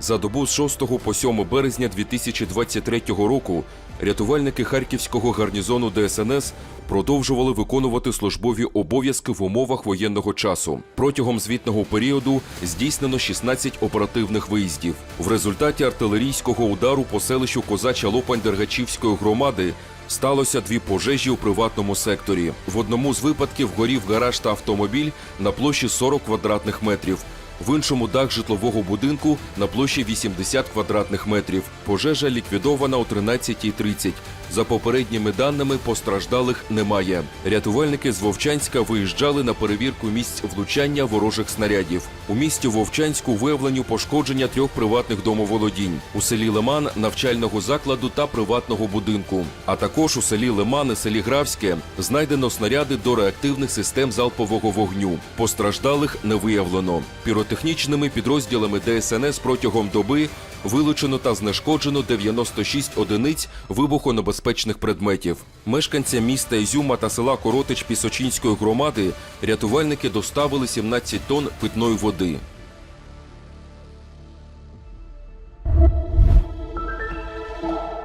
За добу з 6 по 7 березня 2023 року рятувальники Харківського гарнізону ДСНС продовжували виконувати службові обов'язки в умовах воєнного часу. Протягом звітного періоду здійснено 16 оперативних виїздів. В результаті артилерійського удару по селищу Козача Лопань Дергачівської громади сталося дві пожежі у приватному секторі. В одному з випадків горів гараж та автомобіль на площі 40 квадратних метрів. В іншому дах житлового будинку на площі 80 квадратних метрів. Пожежа ліквідована о 13.30. За попередніми даними постраждалих немає. Рятувальники з Вовчанська виїжджали на перевірку місць влучання ворожих снарядів. У місті Вовчанську виявлені пошкодження трьох приватних домоволодінь у селі Лиман, навчального закладу та приватного будинку. А також у селі Лиман і селі Графське знайдено снаряди до реактивних систем залпового вогню. Постраждалих не виявлено. Піротехнічними підрозділами ДСНС протягом доби вилучено та знешкоджено 96 одиниць вибухонебезпечних вибухонебезпечних предметів. Мешканця міста Ізюма та села Коротич Пісочинської громади рятувальники доставили 17 тонн питної води. you